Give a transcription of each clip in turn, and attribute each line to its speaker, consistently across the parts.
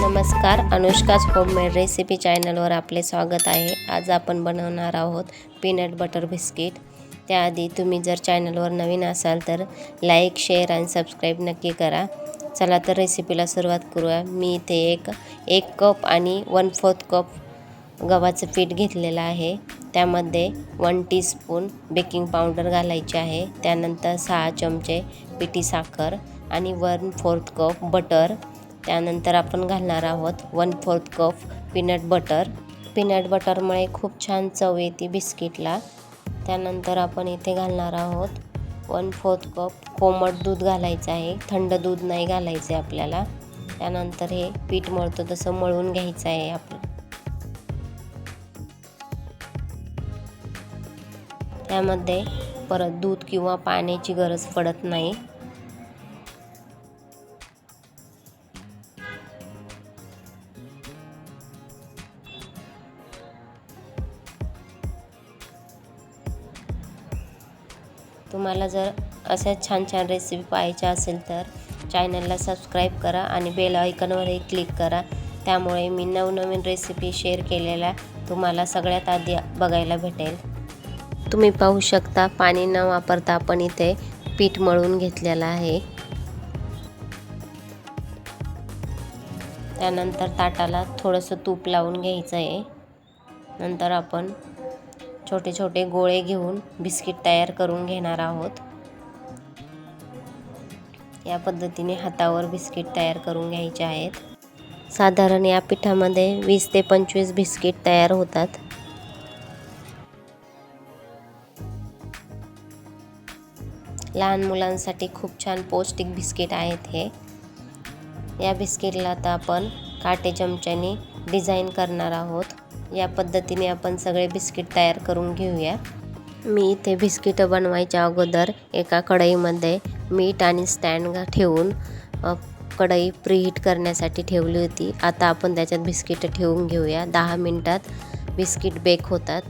Speaker 1: नमस्कार अनुष्काच homemade recipe चॅनलवर आपले स्वागत आहे. आज आपण बनवणार आहोत पीनट बटर बिस्किट त्याआधी तुम्ही जर चॅनलवर नवीन असाल तर लाईक शेअर आणि सबस्क्राईब नक्की करा. चला तर रेसिपीला सुरुवात करूया. मी इथे एक एक कप आणि वन फोर्थ कप गव्हाचं पीठ घेतलेलं आहे. त्यामध्ये वन टीस्पून बेकिंग पावडर घालायची आहे. त्यानंतर सहा चमचे पिठी साखर आणि वन फोर्थ कप बटर त्यानंतर आपण घालणार आहोत one fourth cup peanut butter. Peanut बटरमुळे खूप छान चव येते बिस्किटला. त्यानंतर आपण इथे घालणार आहोत वन फोर्थ कप कोमट दूध घालायचं आहे. थंड दूध नाही घालायचं आहे आपल्याला. त्यानंतर हे पीठ मळतो तसं मळून घ्यायचं आहे आपलं. त्यामध्ये परत दूध किंवा पाण्याची गरज पडत नाही. तुम्हाला जर अशा छान छान रेसिपी पाहायच्या असेल तर चॅनलला सबस्क्राईब करा आणि बेल आयकनवरही क्लिक करा. त्यामुळे मी नवनवीन रेसिपी शेअर केलेल्या तुम्हाला सगळ्यात आधी बघायला भेटेल. तुम्ही पाहू शकता पाणी न वापरता आपण इथे पीठ मळून घेतलेलं आहे. त्यानंतर ताटाला थोडंसं तूप लावून घ्यायचं आहे नंतर आपण छोटे छोटे गोळे घेऊन बिस्किट तयार करून घेणार आहोत. या पद्धतीने हातावर बिस्किट तयार करून घ्यायचे आहेत. साधारण या पिठामध्ये वीस ते पंचवीस बिस्किट तयार होतात. लहान मुलांसाठी खूप छान पौष्टिक बिस्किट आहेत हे. या बिस्किटला आता आपण काटे चमच्याने डिझाईन करणार आहोत. या पद्धतीने आपण सगळे बिस्किट तयार करून घेऊया. मी इथे बिस्किटं बनवायच्या अगोदर एका कढईमध्ये मीठ आणि स्टँड ठेवून कढई प्रीहीट करण्यासाठी ठेवली होती. आता आपण त्याच्यात बिस्किटं ठेवून घेऊया. दहा मिनटात बिस्किट बेक होतात.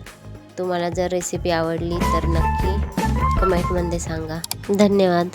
Speaker 1: तुम्हाला जर रेसिपी आवडली तर नक्की कमेंटमध्ये सांगा. धन्यवाद.